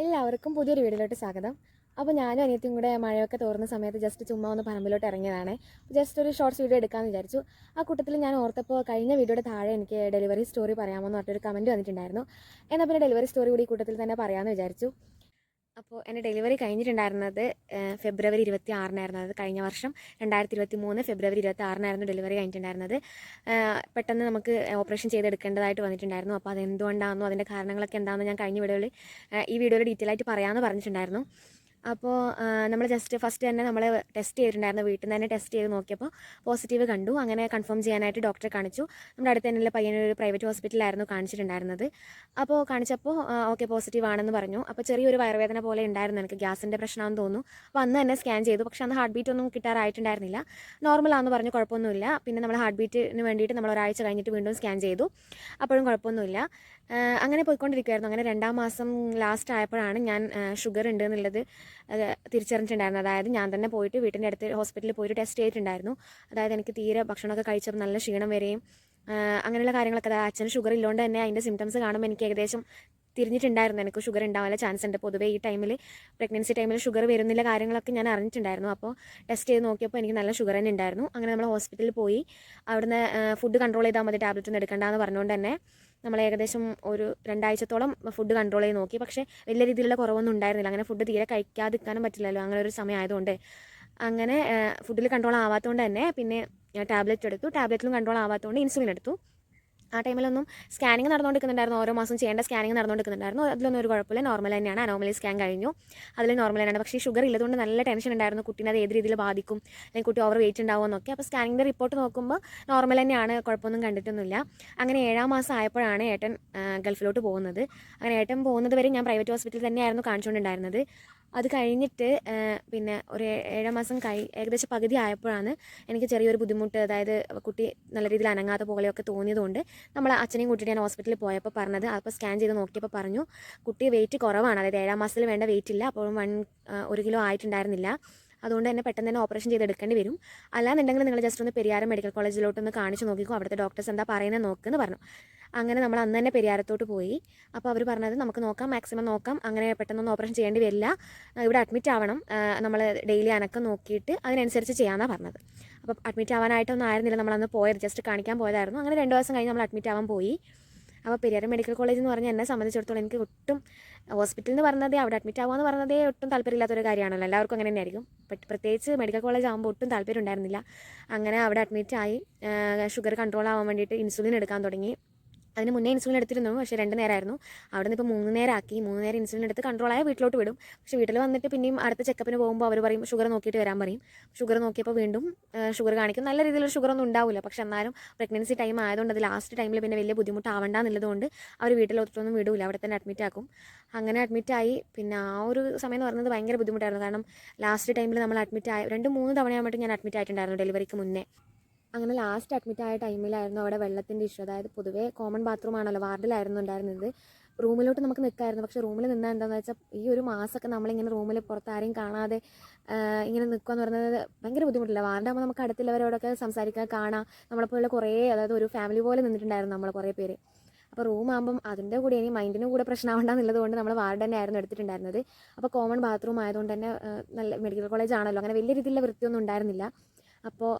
എല്ലാവർക്കും പുതിയൊരു വീഡിയോയിലോട്ട് സ്വാഗതം. അപ്പോൾ ഞാനും അനിയത്തിയും കൂടെ മഴയൊക്കെ തോർന്ന സമയത്ത് ജസ്റ്റ് ചുമ്മാ ഒന്ന് പറമ്പിലോട്ട് ഇറങ്ങിയതാണ്. ജസ്റ്റ് ഒരു ഷോർട്സ് വീഡിയോ എടുക്കാമെന്ന് വിചാരിച്ചു. ആ കൂട്ടത്തിൽ ഞാൻ ഓർത്തപ്പോൾ കഴിഞ്ഞ വീഡിയോയുടെ താഴെ എനിക്ക് ഡെലിവറി സ്റ്റോറി പറയാമോ എന്ന് പറഞ്ഞിട്ടൊരു കമന്റ് വന്നിട്ടുണ്ടായിരുന്നു. എന്നാൽ പിന്നെ ഡെലിവറി സ്റ്റോറി കൂടി കൂട്ടത്തിൽ തന്നെ പറയാമെന്ന് വിചാരിച്ചു. അപ്പോൾ എന്റെ ഡെലിവറി കഴിഞ്ഞിട്ടുണ്ടായിരുന്നത് ഫെബ്രുവരി ഇരുപത്തി ആറിനായിരുന്നു അത് കഴിഞ്ഞ വർഷം രണ്ടായിരത്തി ഇരുപത്തി മൂന്ന് ഫെബ്രുവരി ഇരുപത്തി ആറിനായിരുന്നു ഡെലിവറി കഴിഞ്ഞിട്ടുണ്ടായിരുന്നത്. പെട്ടെന്ന് നമുക്ക് ഓപ്പറേഷൻ ചെയ്തെടുക്കേണ്ടതായിട്ട് വന്നിട്ടുണ്ടായിരുന്നു. അപ്പോൾ അതെന്തുകൊണ്ടാണെന്നോ അതിന്റെ കാരണങ്ങളൊക്കെ എന്താണെന്ന് ഞാൻ കഴിഞ്ഞ വീഡിയോയിൽ ഈ വീഡിയോയിൽ ഡീറ്റെയിൽ ആയിട്ട് പറയാമെന്ന് പറഞ്ഞിട്ടുണ്ടായിരുന്നു. അപ്പോൾ നമ്മൾ ജസ്റ്റ് ഫസ്റ്റ് തന്നെ നമ്മൾ ടെസ്റ്റ് ചെയ്തിട്ടുണ്ടായിരുന്നു. വീട്ടിൽ നിന്ന് തന്നെ ടെസ്റ്റ് ചെയ്ത് നോക്കിയപ്പോൾ പോസിറ്റീവ് കണ്ടു. അങ്ങനെ കൺഫേം ചെയ്യാനായിട്ട് ഡോക്ടറെ കാണിച്ചു. നമ്മുടെ അടുത്ത് തന്നെയുള്ള പയ്യനൊരു പ്രൈവറ്റ് ഹോസ്പിറ്റലിലായിരുന്നു കാണിച്ചിട്ടുണ്ടായിരുന്നത്. അപ്പോൾ കാണിച്ചപ്പോൾ ഓക്കെ പോസിറ്റീവ് ആണെന്ന് പറഞ്ഞു. അപ്പോൾ ചെറിയൊരു വയറുവേദന പോലെ ഉണ്ടായിരുന്നു എനിക്ക്. ഗ്യാസിന്റെ പ്രശ്നമാണെന്ന് തോന്നുന്നു. അപ്പോൾ അന്ന് തന്നെ സ്കാൻ ചെയ്തു. പക്ഷേ അന്ന് ഹാർട്ട് ബീറ്റ് ഒന്നും കിട്ടാറായിട്ടുണ്ടായിരുന്നില്ല. നോർമലാണെന്ന് പറഞ്ഞു കുഴപ്പമൊന്നുമില്ല. പിന്നെ നമ്മൾ ഹാർട്ട് ബീറ്റിന് വേണ്ടിയിട്ട് നമ്മൾ ഒരാഴ്ച കഴിഞ്ഞിട്ട് വീണ്ടും സ്കാൻ ചെയ്തു. അപ്പോഴും കുഴപ്പമൊന്നുമില്ല. അങ്ങനെ പോയിക്കൊണ്ടിരിക്കുമായിരുന്നു അങ്ങനെ രണ്ടാം മാസം ലാസ്റ്റ് ആയപ്പോഴാണ് ഞാൻ ഷുഗർ ഉണ്ട് എന്നുള്ളത് അത് തിരിച്ചറിഞ്ഞിട്ടുണ്ടായിരുന്നത് അതായത് ഞാൻ തന്നെ പോയിട്ട് വീട്ടിന്റെ അടുത്ത് ഹോസ്പിറ്റലിൽ പോയിട്ട് ടെസ്റ്റ് ചെയ്തിട്ടുണ്ടായിരുന്നു. അതായത് എനിക്ക് തീരെ ഭക്ഷണമൊക്കെ കഴിച്ചപ്പോൾ നല്ല ക്ഷീണം വരെയും അങ്ങനെയുള്ള കാര്യങ്ങളൊക്കെ. അതായത് അച്ഛന് ഷുഗർ ഇല്ലോണ്ട് തന്നെ അതിന്റെ സിംറ്റംസ് കാണുമ്പോൾ എനിക്ക് ഏകദേശം തിരിഞ്ഞിട്ടുണ്ടായിരുന്നു. എനിക്ക് ഷുഗർ ഉണ്ടാവാനുള്ള ചാൻസ് ഉണ്ട്. പൊതുവേ ഈ ടൈമിൽ പ്രഗ്നൻസി ടൈമിൽ ഷുഗർ വരുന്നില്ല കാര്യങ്ങളൊക്കെ ഞാൻ അറിഞ്ഞിട്ടുണ്ടായിരുന്നു. അപ്പോൾ ടെസ്റ്റ് ചെയ്ത് നോക്കിയപ്പോൾ എനിക്ക് നല്ല ഷുഗർ തന്നെ ഉണ്ടായിരുന്നു. അങ്ങനെ നമ്മൾ ഹോസ്പിറ്റലിൽ പോയി. അവിടുന്ന് ഫുഡ് കൺട്രോൾ ചെയ്താൽ മതി ടാബ്ലറ്റ് ഒന്നും എടുക്കേണ്ടതെന്ന് പറഞ്ഞുകൊണ്ട് തന്നെ നമ്മൾ ഏകദേശം ഒരു രണ്ടാഴ്ചത്തോളം ഫുഡ് കൺട്രോൾ ചെയ്ത് നോക്കി. പക്ഷേ വലിയ രീതിയിലുള്ള കുറവൊന്നും ഉണ്ടായിരുന്നില്ല. അങ്ങനെ ഫുഡ് തീരെ കഴിക്കാതിരിക്കാനും പറ്റില്ലല്ലോ. അങ്ങനെ ഒരു സമയമായതുകൊണ്ട് അങ്ങനെ ഫുഡിൽ കൺട്രോൾ ആവാത്തതുകൊണ്ട് തന്നെ പിന്നെ ടാബ്ലറ്റ് എടുത്തു. ടാബ്ലറ്റിലും കൺട്രോൾ ആവാത്തതുകൊണ്ട് ഇൻസുലിൻ എടുത്തു. ആ ടൈമിലൊന്നും സ്കാനിങ് നടന്നുകൊണ്ടിരിക്കുന്നുണ്ടായിരുന്നു. ഓരോ മാസം ചെയ്യേണ്ട സ്കാനിങ് നടന്നുകൊണ്ടിരിക്കുന്നുണ്ടായിരുന്നു. അതിലൊന്നും ഒരു കുഴപ്പമില്ല. നോർമൽ തന്നെയാണ്. അനോമലി സ്കാൻ കഴിഞ്ഞു. അതിൽ നോർമൽ തന്നെയാണ്. പക്ഷേ ഷുഗർ ഇല്ലതുകൊണ്ട് നല്ല ടെൻഷൻ ഉണ്ടായിരുന്നു കുട്ടീനെ അത് ഏത് രീതിയിൽ ബാധിക്കും? അല്ലെങ്കിൽ കുട്ടി ഓവർ വെയിറ്റ് ഉണ്ടാവുമെന്നൊക്കെ അപ്പോൾ സ്കാനിങ്ങിന്റെ റിപ്പോർട്ട് നോക്കുമ്പോൾ നോർമൽ തന്നെയാണ്. കുഴപ്പമൊന്നും കണ്ടിട്ടൊന്നുമില്ല. അങ്ങനെ ഏഴാം മാസം ആയപ്പോഴാണ് ഏട്ടൻ ഗൾഫിലോട്ട് പോകുന്നത്. അങ്ങനെ ഏട്ടൻ പോകുന്നത് വരെ ഞാൻ പ്രൈവറ്റ് ഹോസ്പിറ്റലിൽ തന്നെയായിരുന്നു കാണിച്ചുകൊണ്ടുണ്ടായിരുന്നത് അത് കഴിഞ്ഞിട്ട് പിന്നെ ഒരു ഏഴാം മാസം കഴി ഏകദേശം പകുതി ആയപ്പോഴാണ് എനിക്ക് ചെറിയൊരു ബുദ്ധിമുട്ട് അതായത് കുട്ടി നല്ല രീതിയിൽ അനങ്ങാത്ത പോലെയൊക്കെ തോന്നിയതുകൊണ്ട് നമ്മൾ അച്ഛനെയും കൂട്ടിയിട്ട് ഞാൻ ഹോസ്പിറ്റലിൽ പോയപ്പോൾ പറഞ്ഞത് അപ്പോൾ സ്കാൻ ചെയ്ത് നോക്കിയപ്പോൾ പറഞ്ഞു കുട്ടി വെയിറ്റ് കുറവാണ് അതായത് ഏഴാം മാസത്തിൽ വേണ്ട വെയിറ്റ് ഇല്ല അപ്പോൾ വൺ ഒരു കിലോ ആയിട്ടുണ്ടായിരുന്നില്ല. അതുകൊണ്ട് തന്നെ പെട്ടെന്ന് തന്നെ ഓപ്പറേഷൻ ചെയ്തെടുക്കേണ്ടി വരും. അല്ലാന്നുണ്ടെങ്കിൽ നിങ്ങൾ ജസ്റ്റ് ഒന്ന് പെരിയാരം മെഡിക്കൽ കോളേജിലോട്ട് ഒന്ന് കാണിച്ച് നോക്കിക്കോ. അവിടുത്തെ ഡോക്ടേഴ്സ് എന്താ പറയുന്നത് നോക്കുമെന്ന് പറഞ്ഞു. അങ്ങനെ നമ്മൾ അന്ന് തന്നെ പെരിയാരത്തോട്ട് പോയി. അപ്പോൾ അവർ പറഞ്ഞത് നമുക്ക് നോക്കാം മാക്സിമം നോക്കാം. അങ്ങനെ പെട്ടെന്നൊന്നും ഓപ്പറേഷൻ ചെയ്യേണ്ടി വരില്ല. ഇവിടെ അഡ്മിറ്റ് ആവണം. നമ്മൾ ഡെയിലി അനക്കം നോക്കിയിട്ട് അതിനനുസരിച്ച് ചെയ്യാമെന്നാണ് പറഞ്ഞത്. അപ്പോൾ അഡ്മിറ്റ് ആവാനായിട്ടൊന്നും ആയിരുന്നില്ല. നമ്മളന്ന് പോയത് ജസ്റ്റ് കാണിക്കാൻ പോയതായിരുന്നു. അങ്ങനെ രണ്ട് ദിവസം കഴിഞ്ഞ് നമ്മൾ അഡ്മിറ്റ് ആവാൻ പോയി. അപ്പോൾ പെരിയാർ മെഡിക്കൽ കോളേജ് എന്ന് പറഞ്ഞാൽ എന്നെ സംബന്ധിച്ചിടത്തോളം എനിക്ക് ഒട്ടും ഹോസ്പിറ്റലിൽ എന്ന് പറഞ്ഞതേ അവിടെ അഡ്മിറ്റ് ആവുക എന്ന് പറഞ്ഞതേ ഒട്ടും താല്പര്യമില്ലാത്തൊരു കാര്യമാണല്ലോ. എല്ലാവർക്കും അങ്ങനെ തന്നെയായിരിക്കും. ബട്ട് പ്രത്യേകിച്ച് മെഡിക്കൽ കോളേജ് ആകുമ്പോൾ ഒട്ടും താല്പര്യം ഉണ്ടായിരുന്നില്ല. അങ്ങനെ അവിടെ അഡ്മിറ്റ് ആയി. ഷുഗർ കൺട്രോൾ ആവാൻ വേണ്ടിയിട്ട് ഇൻസുലിൻ എടുക്കാൻ തുടങ്ങി. അതിന് മുന്നേ ഇൻസുലിൻ എടുത്തിരുന്നു പക്ഷേ രണ്ട് നേരമായിരുന്നു അവിടെ നിന്ന് ഇപ്പോൾ മൂന്ന് നേരമാക്കി മൂന്ന് നേരം ഇൻസുലിൻ എടുത്ത് കൺട്രോൾ ആയ വീട്ടിലോട്ട് വിടും. പക്ഷേ വീട്ടിൽ വന്നിട്ട് പിന്നെയും അടുത്ത ചെക്കപ്പിന് പോകുമ്പോൾ അവർ പറയും ഷുഗർ നോക്കിയിട്ട് വരാൻ പറയും. ഷുഗർ നോക്കിയപ്പോൾ വീണ്ടും ഷുഗർ കാണിക്കും. നല്ല രീതിയിലുള്ള ഷുഗർ ഒന്നും ഉണ്ടാവില്ല. പക്ഷേ എന്നാലും പ്രഗ്നൻസി ടൈം ആയതുകൊണ്ട് അത് ലാസ്റ്റ് ടൈമിൽ പിന്നെ വലിയ ബുദ്ധിമുട്ടാവണ്ടെന്നുള്ളതുകൊണ്ട് അവർ വീട്ടിലോട്ടൊന്നും വിടൂല. അവിടെ തന്നെ അഡ്മിറ്റ് ആക്കും. അങ്ങനെ അഡ്മിറ്റ് ആയി. പിന്നെ ആ ഒരു സമയം എന്ന് പറയുന്നത് ഭയങ്കര ബുദ്ധിമുട്ടായിരുന്നു. കാരണം ലാസ്റ്റ് ടൈമിൽ നമ്മൾ അഡ്മിറ്റ് ആയി രണ്ട് മൂന്ന് തവണയാകുമ്പോഴേക്കും ഞാൻ അഡ്മിറ്റ് ആയിട്ടുണ്ടായിരുന്നു ഡെലിവറിക്ക് മുന്നേ. അങ്ങനെ ലാസ്റ്റ് അഡ്മിറ്റ് ആയ ടൈമിലായിരുന്നു അവിടെ വെള്ളത്തിന്റെ ഇഷ്യൂ അതായത് പൊതുവേ കോമൺ ബാത്റൂം ആണല്ലോ വാർഡിലായിരുന്നു ഉണ്ടായിരുന്നത്. റൂമിലോട്ട് നമുക്ക് നിൽക്കായിരുന്നു പക്ഷേ റൂമിൽ നിന്നാൽ എന്താണെന്ന് വെച്ചാൽ ഈ ഒരു മാസമൊക്കെ നമ്മളിങ്ങനെ റൂമിൽ പുറത്ത് ആരെയും കാണാതെ ഇങ്ങനെ നിൽക്കുക എന്ന് പറയുന്നത് ഭയങ്കര ബുദ്ധിമുട്ടില്ല. വാർഡാകുമ്പോൾ നമുക്ക് അടുത്തുള്ളവരോടൊക്കെ സംസാരിക്കാൻ കാണാം. നമ്മളെപ്പോലുള്ള കുറേ അതായത് ഒരു ഫാമിലി പോലെ നിന്നിട്ടുണ്ടായിരുന്നു നമ്മൾ കുറേ പേര്. അപ്പോൾ റൂമാകുമ്പം അതിന്റെ കൂടെ ഇനി മൈൻഡിനും കൂടെ പ്രശ്നമാവണ്ടെന്നുള്ളത് കൊണ്ട് നമ്മൾ വാർഡ് തന്നെ ആയിരുന്നു എടുത്തിട്ടുണ്ടായിരുന്നത്. അപ്പോൾ കോമൺ ബാത്റൂം ആയതുകൊണ്ട് തന്നെ നല്ല മെഡിക്കൽ കോളേജ് ആണല്ലോ. അങ്ങനെ വലിയ രീതിയിലുള്ള വൃത്തിയൊന്നും ഉണ്ടായിരുന്നില്ല. അപ്പോൾ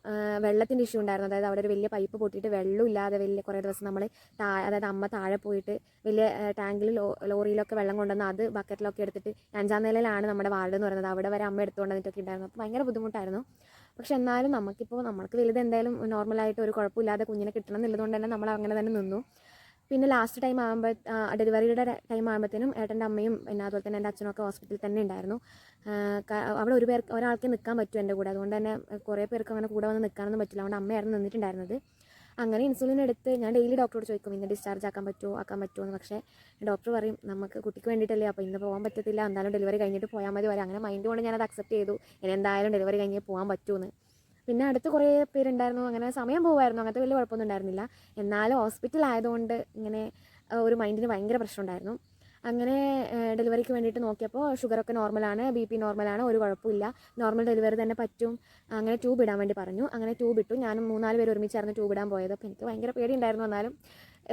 വെള്ളത്തിന്റെ ഇഷ്യൂ ഉണ്ടായിരുന്നു. അതായത് അവിടെ ഒരു വലിയ പൈപ്പ് പൊട്ടിയിട്ട് വെള്ളം ഇല്ലാതെ വലിയ കുറേ ദിവസം നമ്മൾ അതായത് അമ്മ താഴെ പോയിട്ട് വലിയ ടാങ്കിൽ ലോ ലോറിയിലൊക്കെ വെള്ളം കൊണ്ടുവന്ന് അത് ബക്കറ്റിലൊക്കെ എടുത്തിട്ട് അഞ്ചാം നിലയിലാണ് നമ്മുടെ വാർഡ് എന്ന് പറയുന്നത്. അവിടെ വരെ അമ്മ എടുത്തുകൊണ്ട് വന്നിട്ടൊക്കെ ഉണ്ടായിരുന്നു. അപ്പോൾ ഭയങ്കര ബുദ്ധിമുട്ടായിരുന്നു. പക്ഷെ എന്നാലും നമുക്കിപ്പോൾ നമുക്ക് വലുത് എന്തായാലും നോർമലായിട്ട് ഒരു കുഴപ്പമില്ലാതെ കുഞ്ഞിനെ കിട്ടണം എന്നുള്ളതുകൊണ്ട് തന്നെ നമ്മൾ അങ്ങനെ തന്നെ നിന്നു. പിന്നെ ലാസ്റ്റ് ടൈം ആകുമ്പോൾ ഡെലിവറിയുടെ ടൈം ആകുമ്പോഴത്തേനും ഏട്ടന്റെ അമ്മയും പിന്നെ അതുപോലെ തന്നെ എന്റെ അച്ഛനൊക്കെ ഹോസ്പിറ്റലിൽ തന്നെ ഉണ്ടായിരുന്നു. അവിടെ ഒരു പേർക്ക് ഒരാൾക്ക് നിൽക്കാൻ പറ്റും എന്റെ കൂടെ. അതുകൊണ്ട് തന്നെ കുറേ പേർക്ക് അങ്ങനെ കൂടെ വന്ന് നിൽക്കാനൊന്നും പറ്റില്ല. അതുകൊണ്ട് അമ്മയായിരുന്നു നിന്നിട്ടുണ്ടായിരുന്നത്. അങ്ങനെ ഇൻസുലിൻ എടുത്ത് ഞാൻ ഡെയിലി ഡോക്ടറോട് ചോദിക്കും ഇന്ന് ഡിസ്ചാർജ് ആക്കാൻ പറ്റുമോ ആക്കാൻ പറ്റുമോ എന്ന് പക്ഷേ ഡോക്ടർ പറയും നമുക്ക് കുട്ടിക്ക് വേണ്ടിയിട്ടല്ലേ. അപ്പോൾ ഇന്ന് പോകാൻ പറ്റത്തില്ല. എന്തായാലും ഡെലിവറി കഴിഞ്ഞിട്ട് പോയാൽ മതി. വരെ അങ്ങനെ മൈൻഡ് കൊണ്ട് ഞാനത് അക്സെപ്റ്റ് ചെയ്തു. ഇനി എന്തായാലും ഡെലിവറി കഴിഞ്ഞ് പോകാൻ പറ്റുമെന്ന് പിന്നെ അടുത്ത് കുറേ പേരുണ്ടായിരുന്നു. അങ്ങനെ സമയം പോകുമായിരുന്നു അങ്ങനത്തെ വലിയ കുഴപ്പമൊന്നും ഉണ്ടായിരുന്നില്ല. എന്നാലും ഹോസ്പിറ്റൽ ആയതുകൊണ്ട് ഇങ്ങനെ ഒരു മൈൻഡിന് ഭയങ്കര പ്രശ്നമുണ്ടായിരുന്നു അങ്ങനെ ഡെലിവറിക്ക് വേണ്ടിയിട്ട് നോക്കിയപ്പോൾ ഷുഗറൊക്കെ നോർമലാണ് ബി പി നോർമലാണ് ഒരു കുഴപ്പമില്ല. നോർമൽ ഡെലിവറി തന്നെ പറ്റും. അങ്ങനെ ട്യൂബ് ഇടാൻ വേണ്ടി പറഞ്ഞു. അങ്ങനെ ട്യൂബ് ഇട്ടു. ഞാനും മൂന്നാൽ പേര് ഒരുമിച്ചായിരുന്നു ട്യൂബ് ഇടാൻ പോയത്. അപ്പോൾ എനിക്ക് ഭയങ്കര പേടി ഉണ്ടായിരുന്നു എന്നാലും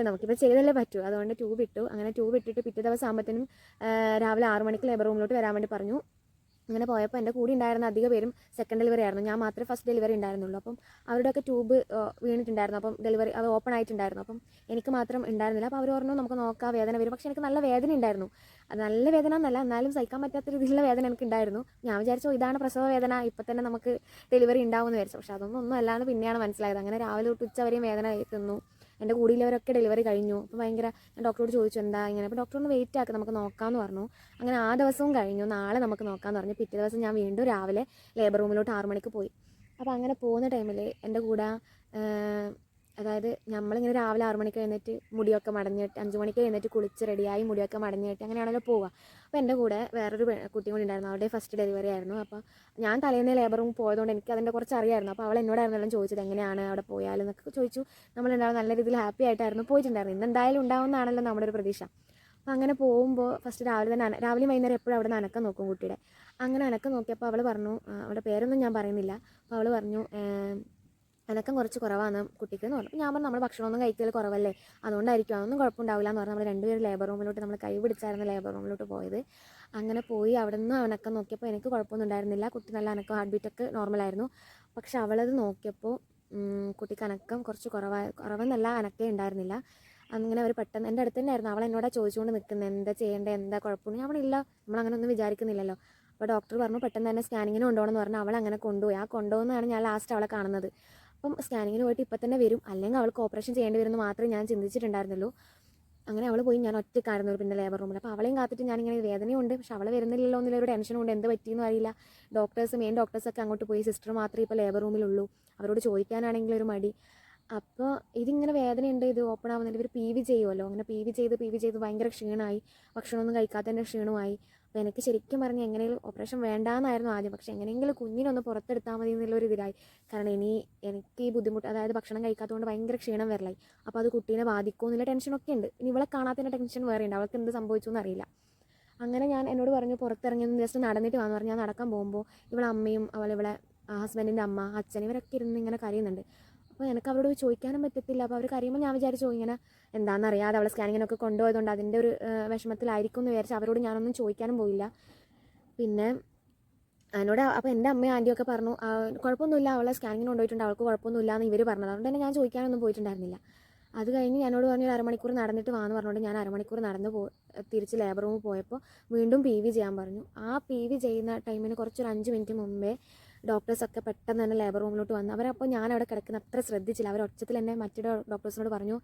നമുക്കിപ്പോൾ ചെയ്തല്ലേ പറ്റൂ. അതുകൊണ്ട് ട്യൂബ് ഇട്ടു. അങ്ങനെ ട്യൂബ് ഇട്ടിട്ട് പിറ്റേ ദിവസം ആകുമ്പോഴത്തേനും രാവിലെ ആറ് മണിക്ക് ലേബർ റൂമിലോട്ട് വരാൻ വേണ്ടി പറഞ്ഞു. അങ്ങനെ പോയപ്പോൾ എന്റെ കൂടെ ഉണ്ടായിരുന്ന അധിക പേരും സെക്കൻഡ് ഡെലിവറി ആയിരുന്നു. ഞാൻ മാത്രമേ ഫസ്റ്റ് ഡെലിവറി ഉണ്ടായിരുന്നുള്ളൂ. അപ്പം അവരുടെയൊക്കെ ട്യൂബ് വീണിട്ടുണ്ടായിരുന്നു. അപ്പം ഡെലിവറി അത് ഓപ്പൺ ആയിട്ടുണ്ടായിരുന്നു. അപ്പം എനിക്ക് മാത്രം ഉണ്ടായിരുന്നില്ല. അപ്പോൾ അവർ പറഞ്ഞു നമുക്ക് നോക്കാം വേദന വരും. പക്ഷേ എനിക്ക് നല്ല വേദന ഉണ്ടായിരുന്നു. അത് നല്ല വേദന എന്നല്ല എന്നാലും സഹിക്കാൻ പറ്റാത്ത രീതിയിലുള്ള വേദന എനിക്ക് ഉണ്ടായിരുന്നു. ഞാൻ വിചാരിച്ചു ഇതാണ് പ്രസവ വേദന ഇപ്പം തന്നെ നമുക്ക് ഡെലിവറി ഉണ്ടാവുമെന്ന് വിചാരിച്ചു. പക്ഷേ അതൊന്നും ഒന്നും അല്ലാന്ന് പിന്നെയാണ് മനസ്സിലായത്. അങ്ങനെ രാവിലെ തൊട്ട് ഉച്ച വരെയും വേദന തിന്നു. എന്റെ കൂടിയിലവരൊക്കെ ഡെലിവറി കഴിഞ്ഞു. അപ്പോൾ ഭയങ്കര ഞാൻ ഡോക്ടറോട് ചോദിച്ചു എന്താ ഇങ്ങനെ? അപ്പോൾ ഡോക്ടറൊന്ന് വെയിറ്റ് ആക്കി നമുക്ക് നോക്കാമെന്ന് പറഞ്ഞു. അങ്ങനെ ആ ദിവസവും കഴിഞ്ഞു. നാളെ നമുക്ക് നോക്കാമെന്ന് പറഞ്ഞു. പിറ്റേ ദിവസം ഞാൻ വീണ്ടും രാവിലെ ലേബർ റൂമിലോട്ട് ആറു മണിക്ക് പോയി. അപ്പോൾ അങ്ങനെ പോകുന്ന ടൈമിൽ എന്റെ കൂടെ അതായത് നമ്മളിങ്ങനെ രാവിലെ ആറു മണിക്ക് എഴുന്നേറ്റ് മുടിയൊക്കെ മടഞ്ഞിട്ട് അഞ്ച് മണിക്ക് എഴുന്നേറ്റ് കുളിച്ച് റെഡിയായി മുടിയൊക്കെ മടഞ്ഞിട്ട് അങ്ങനെയാണല്ലോ പോവുക. അപ്പോൾ എന്റെ കൂടെ വേറൊരു കുട്ടിയും കൂടി ഉണ്ടായിരുന്നു. അവളുടെ ഫസ്റ്റ് ഡെലിവറി ആയിരുന്നു. അപ്പോൾ ഞാൻ തലേന്ന് ലേബർ റൂം പോയതുകൊണ്ട് എനിക്ക് അതിന്റെ കുറച്ച് അറിയായിരുന്നു. അപ്പോൾ അവൾ എന്നോടായിരുന്നെല്ലാം ചോദിച്ചത് എങ്ങനെയാണ് അവിടെ പോയാലെന്നൊക്കെ ചോദിച്ചു. നമ്മളുണ്ടാവും നല്ല രീതിയിൽ ഹാപ്പി ആയിട്ടായിരുന്നു പോയിട്ടുണ്ടായിരുന്നു ഇന്ന് എന്തായാലും ഉണ്ടാവുമെന്നാണല്ലോ നമ്മുടെ ഒരു പ്രതീക്ഷ. അപ്പോൾ അങ്ങനെ പോകുമ്പോൾ ഫസ്റ്റ് രാവിലെ തന്നെ രാവിലെ വൈകുന്നേരം എപ്പോഴും അവിടെ നിന്ന് അനക്കം നോക്കും കുട്ടിയുടെ. അങ്ങനെ അനക്കം നോക്കിയപ്പോൾ അവൾ പറഞ്ഞു അവളുടെ പേരൊന്നും ഞാൻ പറയുന്നില്ല. അപ്പോൾ അവൾ പറഞ്ഞു "ഏം, അനക്കം കുറച്ച് കുറവാണ് കുട്ടിക്ക് എന്ന് പറഞ്ഞു ഞാൻ പറഞ്ഞു നമ്മൾ ഭക്ഷണമൊന്നും കഴിക്കൽ കുറവല്ലേ? അതുകൊണ്ടായിരിക്കും. അതൊന്നും കുഴപ്പമുണ്ടാവില്ല എന്ന് പറഞ്ഞാൽ നമ്മൾ രണ്ടുപേരും ലേബർ റൂമിലോട്ട് നമ്മൾ കൈ പിടിച്ചായിരുന്നു ലേബർ റൂമിലോട്ട് പോയത്. അങ്ങനെ പോയി അവിടെ നിന്ന് അനക്കം നോക്കിയപ്പോൾ എനിക്ക് കുഴപ്പമൊന്നും ഉണ്ടായിരുന്നില്ല. കുട്ടി നല്ല അനക്കം ഹാർട്ട് ബീറ്റൊക്കെ നോർമലായിരുന്നു പക്ഷെ അവളത് നോക്കിയപ്പോൾ കുട്ടിക്ക് അനക്കം കുറച്ച് കുറവായ കുറവെന്നല്ല അനക്കേ ഉണ്ടായിരുന്നില്ല. അങ്ങനെ അവർ പെട്ടെന്ന് എന്റെ അടുത്ത് തന്നെയായിരുന്നു. അവൾ എന്നോടാ ചോദിച്ചുകൊണ്ട് നിൽക്കുന്നത് എന്താ ചെയ്യേണ്ടത് എന്താ കുഴപ്പമൊന്നും ഞാൻ നമ്മൾ അങ്ങനെ ഒന്നും വിചാരിക്കുന്നില്ലല്ലോ. അപ്പോൾ ഡോക്ടർ പറഞ്ഞു പെട്ടെന്ന് തന്നെ സ്കാനിങ്ങിന് കൊണ്ടുപോകണമെന്ന് പറഞ്ഞാൽ അവൾ അങ്ങനെ കൊണ്ടുപോയി. ആ കൊണ്ടുപോകുന്നതാണ് ഞാൻ ലാസ്റ്റ് അവളെ കാണുന്നത്. അപ്പം സ്കാനിങ്ങിന് പോയിട്ട് ഇപ്പം തന്നെ വരും. അല്ലെങ്കിൽ അവൾക്ക് ഓപ്പറേഷൻ ചെയ്യേണ്ടി വരുമെന്ന് മാത്രമേ ഞാൻ ചിന്തിച്ചിട്ടുണ്ടായിരുന്നുള്ളൂ. അങ്ങനെ അവൾ പോയി. ഞാൻ ഒറ്റക്കായിരുന്നു പിന്നെ ലേബർ റൂമിൽ അപ്പോൾ അവളെയും കാത്തിട്ട് ഞാനിങ്ങനെ വേദനയുണ്ട്. പക്ഷെ അവൾ വരുന്നില്ലല്ലോ എന്നുള്ള ടെൻഷനുണ്ട് എന്ത് പറ്റിയെന്ന് അറിയില്ല. ഡോക്ടേഴ്സ് മെയിൻ ഡോക്ടേഴ്സൊക്കെ അങ്ങോട്ട് പോയി. സിസ്റ്റർ മാത്രമേ ഇപ്പോൾ ലേബർ റൂമിലുള്ളൂ അവരോട് ചോദിക്കാനാണെങ്കിൽ ഒരു മടി. അപ്പോൾ ഇതിങ്ങനെ വേദനയുണ്ട് ഇത് ഓപ്പൺ ആവുന്നില്ല ഇവർ പി വി ചെയ്യുമല്ലോ അങ്ങനെ പി വി ചെയ്ത് പി വി ചെയ്ത് ഭയങ്കര ക്ഷീണമായി. ഭക്ഷണമൊന്നും കഴിക്കാത്തതിന്റെ ക്ഷീണമായി അപ്പോൾ എനിക്ക് ശരിക്കും പറഞ്ഞ് എങ്ങനെയും ഓപ്പറേഷൻ വേണ്ടാന്നായിരുന്നു ആദ്യം. പക്ഷേ എങ്ങനെയെങ്കിലും കുഞ്ഞിനൊന്ന് പുറത്തെടുത്താൽ മതി എന്നുള്ളൊരു ഇതിലായി. കാരണം ഇനി എനിക്ക് ഈ ബുദ്ധിമുട്ട് അതായത് ഭക്ഷണം കഴിക്കാത്തതുകൊണ്ട് ഭയങ്കര ക്ഷീണം വരലായി. അപ്പോൾ അത് കുട്ടീനെ ബാധിക്കുമോ എന്നുള്ള ടെൻഷനൊക്കെ ഉണ്ട്. ഇനി ഇവളെ കാണാത്തതിന്റെ ടെൻഷൻ വേറെ ഉണ്ട്. അവൾക്ക് എന്ത് സംഭവിച്ചു എന്നറിയില്ല. അങ്ങനെ ഞാൻ എന്നോട് പറഞ്ഞു പുറത്തിറങ്ങി ഒന്ന് ജസ്റ്റ് നടന്നിട്ട് വന്നു പറഞ്ഞു ഞാൻ നടക്കാൻ പോകുമ്പോൾ ഇവളെ അമ്മയും അവളിവിടെ ഹസ്ബൻഡിന്റെ അമ്മ അച്ഛൻ ഇവരൊക്കെ ഇരുന്ന് ഇങ്ങനെ കരയുന്നുണ്ട്. അപ്പോൾ എനിക്ക് അവരോട് ചോദിക്കാനും പറ്റത്തില്ല. അപ്പോൾ അവർ കരയുമ്പോൾ ഞാൻ വിചാരിച്ചു ഇങ്ങനെ എന്താണെന്നറിയാതെ അവളെ സ്കാനിങ്ങിനൊക്കെ കൊണ്ടുപോയതുകൊണ്ട് അതിന്റെ ഒരു വിഷമത്തിലായിരിക്കും എന്ന് വിചാരിച്ച് അവരോട് ഞാനൊന്നും ചോദിക്കാനും പോയില്ല. പിന്നെ എന്നോട് അപ്പോൾ എന്റെ അമ്മയും ആന്റിയൊക്കെ പറഞ്ഞു "ആ, കുഴപ്പമൊന്നുമില്ല അവളെ സ്കാനിങ്ങിന് കൊണ്ടുപോയിട്ടുണ്ട് അവൾക്ക് കുഴപ്പമൊന്നുമില്ല എന്ന് ഇവർ പറഞ്ഞത്. അതുകൊണ്ട് തന്നെ ഞാൻ ചോദിക്കാനൊന്നും പോയിട്ടുണ്ടായിരുന്നില്ല. അത് കഴിഞ്ഞ് പറഞ്ഞു ഒരു അരമണിക്കൂർ നടന്നിട്ട് വാന്ന് പറഞ്ഞുകൊണ്ട് ഞാൻ അരമണിക്കൂർ നടന്ന് പോ തിരിച്ച് ലേബർ റൂമിൽ പോയപ്പോൾ വീണ്ടും പി വി ചെയ്യാൻ പറഞ്ഞു. ആ പി വി ചെയ്യുന്ന ടൈമിന് കുറച്ചൊരു അഞ്ച് മിനിറ്റ് മുമ്പേ ഡോക്ടേഴ്സൊക്കെ പെട്ടെന്ന് തന്നെ ലേബർ റൂമിലോട്ട് വന്നു. അവരപ്പോൾ ഞാൻ അവിടെ കിടക്കുന്ന അത്ര ശ്രദ്ധിച്ചില്ല. അവർ ഒച്ചത്തിൽ തന്നെ മറ്റു ഡോക്ടേഴ്സിനോട് പറഞ്ഞു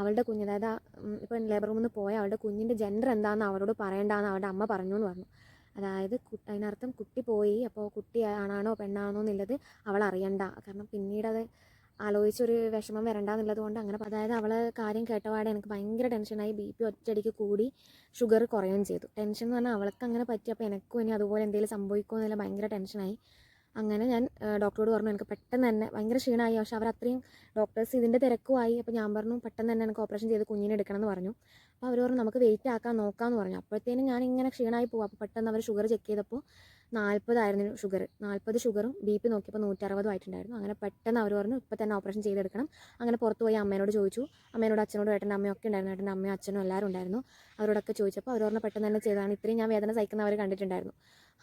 അവളുടെ കുഞ്ഞ് അതായത് ഇപ്പോൾ ലേബർ റൂമിൽ നിന്ന് പോയ അവളുടെ കുഞ്ഞിന്റെ ജെൻഡർ എന്താണെന്ന് അവരോട് പറയേണ്ടതെന്ന് അവളുടെ അമ്മ പറഞ്ഞു എന്ന് പറഞ്ഞു. അതായത് അതിനർത്ഥം കുട്ടി പോയി അപ്പോൾ കുട്ടി ആണാണോ പെണ്ണാണോ എന്നുള്ളത് അവൾ അറിയണ്ട. കാരണം പിന്നീട് അത് ആലോചിച്ചൊരു വിഷമം വരണ്ടെന്നുള്ളത് കൊണ്ട് അങ്ങനെ അതായത് അവളെ കാര്യം കേട്ടപാടെ എനിക്ക് ഭയങ്കര ടെൻഷനായി ബി പി ഒറ്റയടിക്ക് കൂടി ഷുഗർ കുറയുകയും ചെയ്തു. ടെൻഷൻ എന്ന് പറഞ്ഞാൽ അവൾക്ക് അങ്ങനെ പറ്റിയപ്പോൾ എനിക്കും ഇനി അതുപോലെ എന്തെങ്കിലും സംഭവിക്കുമോ എന്നുള്ള ഭയങ്കര ടെൻഷനായി അങ്ങനെ ഞാൻ ഡോക്ടറോട് പറഞ്ഞു എനിക്ക് പെട്ടെന്ന് തന്നെ ഭയങ്കര ക്ഷീണമായി. പക്ഷെ അവർ അത്രയും ഡോക്ടേഴ്സ് ഇതിന്റെ തിരക്കുമായി. അപ്പോൾ ഞാൻ പറഞ്ഞു പെട്ടെന്ന് തന്നെ എനിക്ക് ഓപ്പറേഷൻ ചെയ്ത് കുഞ്ഞിനെ എടുക്കണമെന്ന് പറഞ്ഞു. അപ്പോൾ അവർ പറഞ്ഞു നമുക്ക് വെയിറ്റ് ആക്കാൻ നോക്കാമെന്ന് പറഞ്ഞു. അപ്പോഴത്തേനും ഞാൻ ഇങ്ങനെ ക്ഷീണമായി പോകും അപ്പോൾ പെട്ടെന്ന് അവർ ഷുഗർ ചെക്ക് ചെയ്തപ്പോൾ നാൽപ്പതായിരുന്നു ഷുഗർ നാൽപ്പത് ഷുഗറും ബി പി നോക്കിയപ്പോൾ നൂറ്ററുപതും ആയിട്ടുണ്ടായിരുന്നു. അങ്ങനെ പെട്ടെന്ന് അവർ പറഞ്ഞു ഇപ്പം തന്നെ ഓപ്പറേഷൻ ചെയ്തെടുക്കണം. അങ്ങനെ പുറത്ത് പോയി അമ്മേനോട് ചോദിച്ചു. അമ്മേനോട് അച്ഛനോട് ഏട്ടന്റെ അമ്മയൊക്കെ ഉണ്ടായിരുന്നു. ഏട്ടന്റെ അമ്മയും അച്ഛനും എല്ലാവരും ഉണ്ടായിരുന്നു. അവരോടൊക്കെ ചോദിച്ചപ്പോൾ അവർ പറഞ്ഞു പെട്ടെന്ന് തന്നെ ചെയ്തതാണ്. ഇത്രയും ഞാൻ വേദന സഹിക്കുന്നവർ കണ്ടിട്ടുണ്ടായിരുന്നു.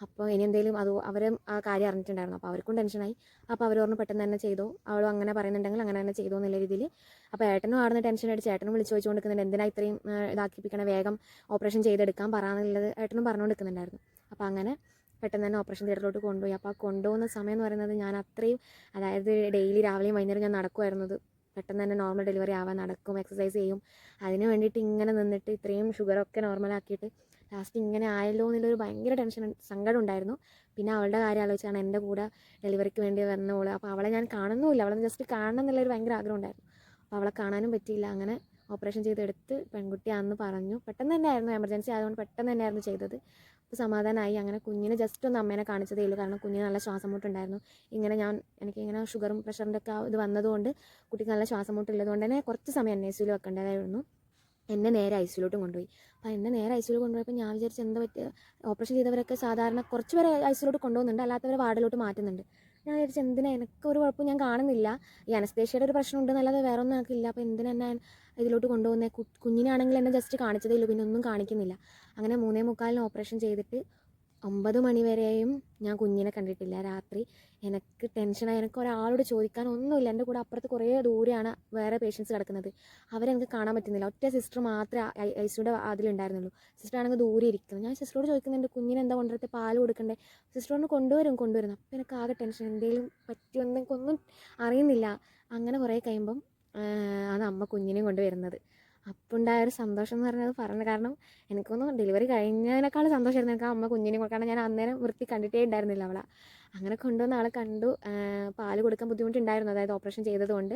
അപ്പോൾ ഇനി എന്തെങ്കിലും അത് അവരും ആ കാര്യം അറിഞ്ഞിട്ടുണ്ടായിരുന്നു. അപ്പോൾ അവർക്കും ടെൻഷനായി അപ്പോൾ അവർ പറഞ്ഞു പെട്ടെന്ന് തന്നെ ചെയ്തോ. അവളും അങ്ങനെ പറയുന്നുണ്ടെങ്കിൽ അങ്ങനെ തന്നെ ചെയ്തോ എന്നുള്ള രീതിയിൽ അപ്പോൾ ഏട്ടനും ആടുന്ന ടെൻഷൻ അടിച്ച് ഏട്ടനും വിളിച്ച് ചോദിച്ചുകൊണ്ടിരിക്കുന്നുണ്ട് എന്തിനാ ഇത്രയും ഇതാക്കിപ്പിക്കണേ? വേഗം ഓപ്പറേഷൻ ചെയ്തെടുക്കാൻ പറയാന്നുള്ളത് ഏട്ടനും പറഞ്ഞുകൊണ്ടിരിക്കുന്നുണ്ടായിരുന്നു. അപ്പോൾ അങ്ങനെ പെട്ടെന്ന് തന്നെ ഓപ്പറേഷൻ തിയേറ്ററിലോട്ട് കൊണ്ടുപോയി. അപ്പോൾ ആ കൊണ്ടുപോകുന്ന സമയം എന്ന് പറയുന്നത് ഞാൻ അത്രയും അതായത് ഡെയിലി രാവിലെയും വൈകുന്നേരം ഞാൻ നടക്കുമായിരുന്നത്. പെട്ടെന്ന് തന്നെ നോർമൽ ഡെലിവറി ആവാൻ നടക്കും എക്സസൈസ് ചെയ്യും. അതിന് വേണ്ടിയിട്ട് ഇങ്ങനെ നിന്നിട്ട് ഇത്രയും ഷുഗറൊക്കെ നോർമലാക്കിയിട്ട് ലാസ്റ്റ് ഇങ്ങനെ ആയല്ലോ എന്നുള്ളൊരു ഭയങ്കര ടെൻഷൻ സങ്കടം ഉണ്ടായിരുന്നു. പിന്നെ അവളുടെ കാര്യം ആലോചിച്ചാണ് എന്റെ കൂടെ ഡെലിവറിക്ക് വേണ്ടി വന്നോൾ അപ്പോൾ അവളെ ഞാൻ കാണുന്നുമില്ല. അവളെ ജസ്റ്റ് കാണണം എന്നുള്ളൊരു ഭയങ്കര ആഗ്രഹം ഉണ്ടായിരുന്നു. അപ്പോൾ അവളെ കാണാനും പറ്റിയില്ല. അങ്ങനെ ഓപ്പറേഷൻ ചെയ്തെടുത്ത് പെൺകുട്ടിയാണെന്ന് പറഞ്ഞു. പെട്ടെന്ന് തന്നെ ആയിരുന്നു എമർജൻസി ആയതുകൊണ്ട് പെട്ടെന്ന് തന്നെയായിരുന്നു ചെയ്തത്. അപ്പോൾ സമാധാനമായി അങ്ങനെ കുഞ്ഞിനെ ജസ്റ്റ് ഒന്ന് അമ്മേനെ കാണിച്ചതേ ഉള്ളൂ. കാരണം കുഞ്ഞിന് നല്ല ശ്വാസം മുട്ടുണ്ടായിരുന്നു ഇങ്ങനെ ഞാൻ എനിക്ക് ഇങ്ങനെ ഷുഗറും പ്രഷറിന്റെ ഒക്കെ ഇത് വന്നതുകൊണ്ട് കുട്ടിക്ക് നല്ല ശ്വാസം മുട്ടുള്ളതുകൊണ്ട് തന്നെ കുറച്ച് സമയം എൻ എസ് യുവിൽ വെക്കേണ്ടതായിരുന്നു. എന്നെ നേരെ ഐ സിയിലോട്ടും കൊണ്ടുപോയി. അപ്പോൾ എന്നെ നേരെ ഐ സിയിലോട്ട് കൊണ്ടുപോയപ്പോൾ ഞാൻ വിചാരിച്ചു എന്താ പറ്റിയ? ഓപ്പറേഷൻ ചെയ്തവരൊക്കെ സാധാരണ കുറച്ച് പേരെ ഐ സിയിലോട്ട് കൊണ്ടുപോകുന്നുണ്ട്. അല്ലാത്തവരെ വാർഡിലോട്ട് മാറ്റുന്നുണ്ട്. ഞാൻ വിചാരിച്ചു എന്തിനാ? എനിക്ക് ഒരു കുഴപ്പം ഞാൻ കാണുന്നില്ല. ഈ അനസ്തേഷ്യയുടെ ഒരു പ്രശ്നം ഉണ്ടെന്നല്ലാതെ വേറെ ഒന്നും എനിക്കില്ല. അപ്പോൾ എന്തിനാ ഇതിലോട്ട് കൊണ്ടുപോകുന്നത് കുഞ്ഞിനാണെങ്കിൽ എന്നെ ജസ്റ്റ് കാണിച്ചതേ ഉള്ളൂ. പിന്നെ ഒന്നും കാണിക്കുന്നില്ല. അങ്ങനെ മൂന്നേ മുക്കാലിന് ഓപ്പറേഷൻ ചെയ്തിട്ട് ഒമ്പത് മണിവരെയും ഞാൻ കുഞ്ഞിനെ കണ്ടിട്ടില്ല. രാത്രി എനിക്ക് ടെൻഷനായി എനിക്ക് ഒരാളോട് ചോദിക്കാൻ ഒന്നുമില്ല. എന്റെ കൂടെ അപ്പുറത്ത് കുറേ ദൂരെയാണ് വേറെ പേഷ്യൻസ് കിടക്കുന്നത്. അവരെനിക്ക് കാണാൻ പറ്റുന്നില്ല. ഒറ്റ സിസ്റ്റർ മാത്രമേ ഐ സിയുടെ അതിലുണ്ടായിരുന്നുള്ളൂ. സിസ്റ്റർ ആണെങ്കിൽ ദൂരെ ഇരിക്കുന്നു. ഞാൻ സിസ്റ്ററോട് ചോദിക്കുന്നുണ്ട് കുഞ്ഞിന് എന്താ കൊണ്ടുവരത്തെ? പാൽ കൊടുക്കണ്ടേ? സിസ്റ്ററോട് കൊണ്ടുവരും കൊണ്ടുവരും. അപ്പോൾ എനിക്ക് ആകെ ടെൻഷൻ എന്തെങ്കിലും പറ്റുമോ എനിക്കൊന്നും അറിയുന്നില്ല. അങ്ങനെ കുറേ കഴിയുമ്പം ആണ് അമ്മ കുഞ്ഞിനെയും കൊണ്ട് അപ്പോൾ ഉണ്ടായ ഒരു സന്തോഷം എന്ന് പറഞ്ഞത് പറഞ്ഞു. കാരണം എനിക്കൊന്നും ഡെലിവറി കഴിഞ്ഞതിനേക്കാൾ സന്തോഷമായിരുന്നു. എനിക്ക് ആ അമ്മ കുഞ്ഞിനെ കാരണം ഞാൻ അന്നേരം വൃത്തി കണ്ടിട്ടേ ഉണ്ടായിരുന്നില്ല അവളെ. അങ്ങനെ കൊണ്ടുവന്ന ആളെ കണ്ടു. പാൽ കൊടുക്കാൻ ബുദ്ധിമുട്ടുണ്ടായിരുന്നു. അതായത് ഓപ്പറേഷൻ ചെയ്തതുകൊണ്ട്.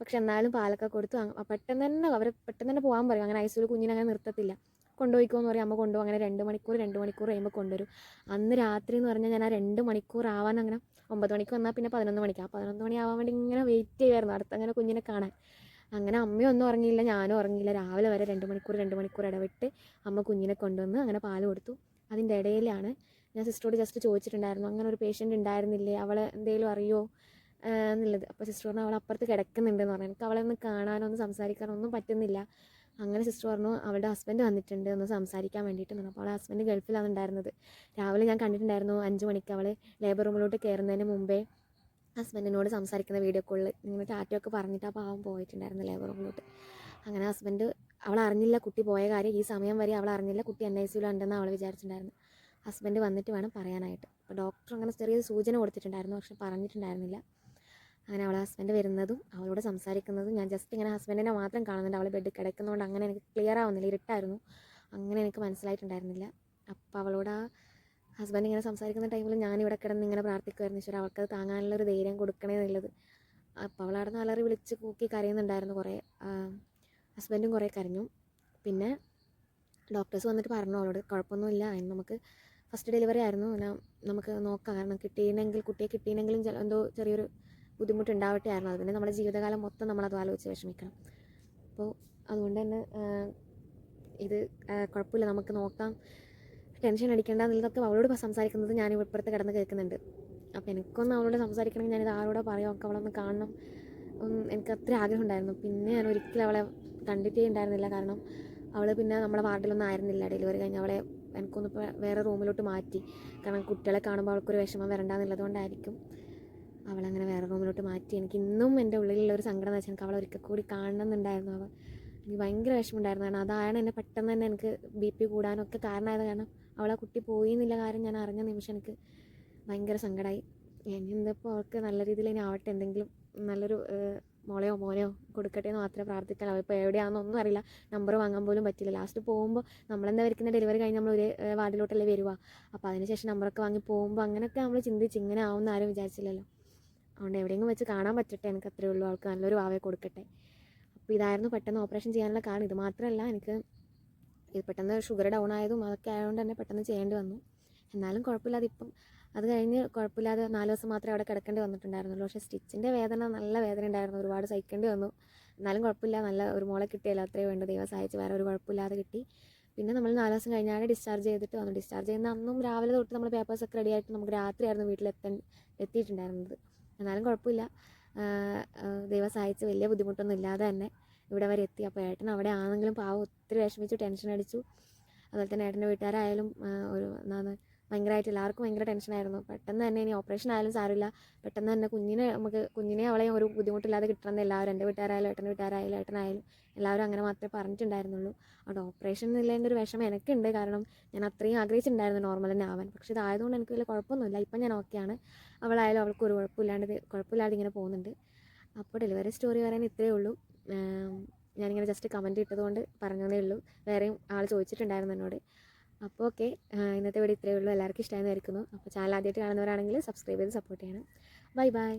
പക്ഷെ എന്നാലും പാലൊക്കെ കൊടുത്തു. പെട്ടെന്ന് തന്നെ അവർ പെട്ടെന്ന് തന്നെ പോകാൻ പറയും. അങ്ങനെ ഐസിയിൽ കുഞ്ഞിനെ അങ്ങനെ നിർത്തത്തില്ല. കൊണ്ടുപോയിക്കോ എന്ന് പറയും. അമ്മ കൊണ്ടുപോകും. അങ്ങനെ രണ്ട് മണിക്കൂർ രണ്ട് മണിക്കൂർ കഴിയുമ്പോൾ കൊണ്ടുവരും. അന്ന് രാത്രി എന്ന് പറഞ്ഞാൽ ഞാൻ ആ രണ്ട് മണിക്കൂർ ആവാൻ അങ്ങനെ ഒമ്പത് മണിക്ക് വന്നാൽ പിന്നെ പതിനൊന്ന് മണിക്ക്. ആ പതിനൊന്ന് മണി ആവാൻ വേണ്ടി ഇങ്ങനെ വെയിറ്റ് ചെയ്യുമായിരുന്നു അടുത്ത് അങ്ങനെ കുഞ്ഞിനെ കാണാൻ. അങ്ങനെ അമ്മയൊന്നും ഉറങ്ങിയില്ല ഞാനും ഉറങ്ങിയില്ല. രാവിലെ വരെ രണ്ട് മണിക്കൂർ രണ്ട് മണിക്കൂർ ഇടവിട്ട് അമ്മ കുഞ്ഞിനെ കൊണ്ടുവന്ന് അങ്ങനെ പാൽ കൊടുത്തു. അതിന്റെ ഇടയിലാണ് ഞാൻ സിസ്റ്ററോട് ജസ്റ്റ് ചോദിച്ചിട്ടുണ്ടായിരുന്നു അങ്ങനെ ഒരു പേഷ്യന്റ് ഉണ്ടായിരുന്നില്ലേ? അവളെ എന്തെങ്കിലും അറിയോ? എന്നുള്ളത്. അപ്പോൾ സിസ്റ്റർ പറഞ്ഞു അവൾ അപ്പുറത്ത് കിടക്കുന്നുണ്ടെന്ന് പറഞ്ഞു. എനിക്ക് അവളെ ഒന്ന് കാണാനോ ഒന്ന് സംസാരിക്കാനോ ഒന്നും പറ്റുന്നില്ല. അങ്ങനെ സിസ്റ്റർ പറഞ്ഞു അവളുടെ ഹസ്ബൻഡ് വന്നിട്ടുണ്ട് ഒന്ന് സംസാരിക്കാൻ വേണ്ടിയിട്ട്. അപ്പോൾ അവളെ ഹസ്ബൻഡ് ഗൾഫിലാണ് ഉണ്ടായിരുന്നത് രാവിലെ ഞാൻ കണ്ടിട്ടുണ്ടായിരുന്നു അഞ്ച് മണിക്ക് അവൾ ലേബർ റൂമിലോട്ട് കയറുന്നതിന് മുമ്പേ ഹസ്ബൻഡിനോട് സംസാരിക്കുന്ന വീഡിയോ കോളിൽ ഇങ്ങനെ ടാറ്റയൊക്കെ പറഞ്ഞിട്ട് ആ പാവം പോയിട്ടുണ്ടായിരുന്നു ലേബർ റൂമിലോട്ട് അങ്ങനെ ഹസ്ബൻഡ് അവൾ അറിഞ്ഞില്ല കുട്ടി പോയ കാര്യം ഈ സമയം വരെ അവൾ അറിഞ്ഞില്ല കുട്ടി എൻ ഐ സിയിലുണ്ടെന്ന് അവൾ വിചാരിച്ചിട്ടുണ്ടായിരുന്നു ഹസ്ബൻഡ് വന്നിട്ട് വേണം പറയാനായിട്ട്. അപ്പോൾ ഡോക്ടർ അങ്ങനെ ചെറിയ സൂചന കൊടുത്തിട്ടുണ്ടായിരുന്നു പക്ഷെ പറഞ്ഞിട്ടുണ്ടായിരുന്നില്ല. അങ്ങനെ അവളെ ഹസ്ബൻഡ് വരുന്നതും അവളോട് സംസാരിക്കുന്നതും ഞാൻ ജസ്റ്റ് ഇങ്ങനെ ഹസ്ബൻഡിനെ മാത്രം കാണുന്നുണ്ട്. അവളെ ബെഡ് കിടക്കുന്നതുകൊണ്ട് അങ്ങനെ എനിക്ക് ക്ലിയർ ആവുന്നില്ല ഇരുട്ടായിരുന്നു. അങ്ങനെ എനിക്ക് മനസ്സിലായിട്ടുണ്ടായിരുന്നില്ല. അപ്പോൾ അവളോട് ആ ഹസ്ബൻഡ് ഇങ്ങനെ സംസാരിക്കുന്ന ടൈമിൽ ഞാനിവിടെ കിടന്ന് ഇങ്ങനെ പ്രാർത്ഥിക്കുമായിരുന്നു ഈശ്വര അവൾക്കത് താങ്ങാനുള്ള ഒരു ധൈര്യം കൊടുക്കണേ എന്നുള്ളത്. അപ്പോൾ നിന്ന് അലറി വിളിച്ച് കൂക്കി കരയുന്നുണ്ടായിരുന്നു കുറേ. ഹസ്ബൻഡും കുറേ കരഞ്ഞു. പിന്നെ ഡോക്ടേഴ്സ് വന്നിട്ട് പറഞ്ഞു അവളോട് കുഴപ്പമൊന്നുമില്ല അതിന് നമുക്ക് ഫസ്റ്റ് ഡെലിവറി ആയിരുന്നു. നമുക്ക് നോക്കാം. കാരണം കിട്ടിയില്ലെങ്കിൽ കുട്ടിയെ കിട്ടിയില്ലെങ്കിലും എന്തോ ചെറിയൊരു ബുദ്ധിമുട്ടുണ്ടാവട്ടെ ആയിരുന്നു അത്. പിന്നെ നമ്മുടെ ജീവിതകാലം മൊത്തം നമ്മളത് ആലോചിച്ച് വിഷമിക്കണം. അപ്പോൾ അതുകൊണ്ട് തന്നെ ഇത് കുഴപ്പമില്ല നമുക്ക് നോക്കാം. ടെൻഷൻ അടിക്കേണ്ട എന്നുള്ളതൊക്കെ അവളോട് സംസാരിക്കുന്നത് ഞാൻ ഇപ്പുറത്ത് കിടന്ന് കേൾക്കുന്നുണ്ട്. അപ്പോൾ എനിക്കൊന്ന് അവളോട് സംസാരിക്കണമെങ്കിൽ ഞാനിത് ആരോടെ പറയാം ഒക്കെ അവളൊന്ന് കാണണം. എനിക്ക് അത്ര ആഗ്രഹം ഉണ്ടായിരുന്നു പിന്നെ ഞാൻ ഒരിക്കലും അവളെ കണ്ടിട്ടേ ഉണ്ടായിരുന്നില്ല കാരണം അവൾ പിന്നെ നമ്മുടെ വാർഡിലൊന്നും ആയിരുന്നില്ല. ഡെലിവറി കഴിഞ്ഞ് അവളെ എനിക്കൊന്ന് ഇപ്പോൾ വേറെ റൂമിലോട്ട് മാറ്റി. കാരണം കുട്ടികളെ കാണുമ്പോൾ അവൾക്കൊരു വിഷമം വരണ്ടെന്നുള്ളത് കൊണ്ടായിരിക്കും അവളങ്ങനെ വേറെ റൂമിലോട്ട് മാറ്റി. എനിക്ക് ഇന്നും എന്റെ ഉള്ളിലുള്ള ഒരു സങ്കടം എന്ന് വെച്ചാൽ എനിക്ക് അവളെ ഒരിക്കൽ കൂടി കാണണമെന്നുണ്ടായിരുന്നു അവൾ. എനിക്ക് ഭയങ്കര വിഷമമുണ്ടായിരുന്നു. കാരണം അതാണ് എന്നെ പെട്ടെന്ന് തന്നെ എനിക്ക് ബി പി കൂടാനൊക്കെ കാരണമായത് കാരണം അവളെ കുട്ടി പോയി എന്നുള്ള കാര്യം ഞാൻ അറിഞ്ഞ നിമിഷം എനിക്ക് ഭയങ്കര സങ്കടമായി ഇനി എന്തപ്പോൾ അവൾക്ക് നല്ല രീതിയിൽ ഇനി ആവട്ടെ എന്തെങ്കിലും നല്ലൊരു മോളെയോ മോനെയോ കൊടുക്കട്ടെ എന്ന് മാത്രമേ പ്രാർത്ഥിക്കാൻ അവളിപ്പോൾ എവിടെയാണെന്നൊന്നും അറിയില്ല. നമ്പർ വാങ്ങാൻ പോലും പറ്റില്ല ലാസ്റ്റ് പോകുമ്പോൾ നമ്മളെന്താ വരയ്ക്കുന്ന ഡെലിവറി കഴിഞ്ഞ് നമ്മൾ ഒരു വാർഡിലോട്ടല്ലേ വരുക അപ്പോൾ അതിനുശേഷം നമ്പറൊക്കെ വാങ്ങി പോകുമ്പോൾ അങ്ങനെയൊക്കെ നമ്മൾ ചിന്തിച്ച് ഇങ്ങനെ ആവുമെന്ന് ആരും വിചാരിച്ചില്ലല്ലോ. അതുകൊണ്ട് എവിടെയെങ്കിലും വെച്ച് കാണാൻ പറ്റട്ടെ എനിക്ക് അത്രയേ ഉള്ളൂ. അവൾക്ക് നല്ലൊരു വാവയെ കൊടുക്കട്ടെ. അപ്പോൾ ഇതായിരുന്നു പെട്ടെന്ന് ഓപ്പറേഷൻ ചെയ്യാനുള്ള കാരണം. ഇത് മാത്രമല്ല എനിക്ക് ഇത് പെട്ടെന്ന് ഷുഗർ ഡൗൺ ആയതും അതൊക്കെ ആയതുകൊണ്ട് തന്നെ പെട്ടെന്ന് ചെയ്യേണ്ടി വന്നു. എന്നാലും കുഴപ്പമില്ലാതെ ഇപ്പം അത് കഴിഞ്ഞ് കുഴപ്പമില്ലാതെ നാല് ദിവസം മാത്രമേ അവിടെ കിടക്കേണ്ടി വന്നിട്ടുണ്ടായിരുന്നുള്ളൂ. പക്ഷേ സ്റ്റിച്ചിന്റെ വേദന നല്ല വേദന ഉണ്ടായിരുന്നു. ഒരുപാട് സഹിക്കേണ്ടി വന്നു. എന്നാലും കുഴപ്പമില്ല. നല്ല ഒരു മോളെ കിട്ടിയല്ലോ. അത്രയും വേണ്ട. ദൈവം സഹായിച്ച് വേറെ ഒരു കുഴപ്പമില്ലാതെ കിട്ടി. പിന്നെ നമ്മൾ നാല് ദിവസം കഴിഞ്ഞാണ് ഡിസ്ചാർജ് ചെയ്തിട്ട് വന്നു ഡിസ്ചാർജ് ചെയ്യുന്ന അന്നും രാവിലെ തൊട്ട് നമ്മൾ പേപ്പേഴ്സൊക്കെ റെഡി ആയിട്ട് നമുക്ക് രാത്രിയായിരുന്നു വീട്ടിലെത്താൻ എത്തിയിട്ടുണ്ടായിരുന്നത്. എന്നാലും കുഴപ്പമില്ല. ദൈവം സഹായിച്ച് വലിയ ബുദ്ധിമുട്ടൊന്നും ഇല്ലാതെ തന്നെ. ഇവിടെ വരെ എത്തി. അപ്പോൾ ഏട്ടൻ അവിടെ ആണെങ്കിലും പാവം ഒത്തിരി വിഷമിച്ചു ടെൻഷൻ അടിച്ചു. അതുപോലെ തന്നെ ഏട്ടന്റെ വീട്ടുകാരായാലും ഒരു എന്താണ് ഭയങ്കരമായിട്ട് എല്ലാവർക്കും ഭയങ്കര ടെൻഷനായിരുന്നു പെട്ടെന്ന് തന്നെ ഇനി ഓപ്പറേഷൻ ആയാലും സാരമില്ല. പെട്ടെന്ന് തന്നെ കുഞ്ഞിനെ നമുക്ക് കുഞ്ഞിനെ അവളെ ഒരു ബുദ്ധിമുട്ടില്ലാതെ കിട്ടണമെന്ന് എല്ലാവരും എന്റെ വീട്ടുകാരായാലും ഏട്ടന്റെ വീട്ടുകാരായാലും ഏട്ടനായാലും എല്ലാവരും അങ്ങനെ മാത്രമേ പറഞ്ഞിട്ടുണ്ടായിരുന്നുള്ളൂ. അവിടെ ഓപ്പറേഷൻ എന്നുള്ളതിന്റെ ഒരു വിഷമം എനിക്കുണ്ട്. കാരണം ഞാൻ അത്രയും ആഗ്രഹിച്ചിട്ടുണ്ടായിരുന്നു നോർമൽ തന്നെ ആവാൻ. പക്ഷേ ഇതായതുകൊണ്ട് എനിക്ക് വലിയ കുഴപ്പമൊന്നുമില്ല. ഇപ്പം ഞാൻ ഓക്കെയാണ് അവളായാലും അവൾക്ക് ഒരു കുഴപ്പമില്ലാണ്ട് കുഴപ്പമില്ലാതെ ഇങ്ങനെ പോകുന്നുണ്ട്. അപ്പോൾ ഡെലിവറി സ്റ്റോറി പറയാൻ ഇത്രയേ ഉള്ളൂ. ഞാനിങ്ങനെ ജസ്റ്റ് കമന്റ് ഇട്ടതുകൊണ്ട് പറഞ്ഞതേ ഉള്ളൂ. വേറെയും ആൾ ചോദിച്ചിട്ടുണ്ടായിരുന്നു എന്നോട്. അപ്പോൾ ഓക്കെ ഇന്നത്തെ വീഡിയോ ഇത്രയേ ഉള്ളൂ. എല്ലാവർക്കും ഇഷ്ടമായി വിചാരിക്കുന്നു. അപ്പോൾ ചാനൽ ആദ്യമായിട്ട് കാണുന്നവരാണെങ്കിൽ സബ്സ്ക്രൈബ് ചെയ്ത് സപ്പോർട്ട് ചെയ്യണം. Bye bye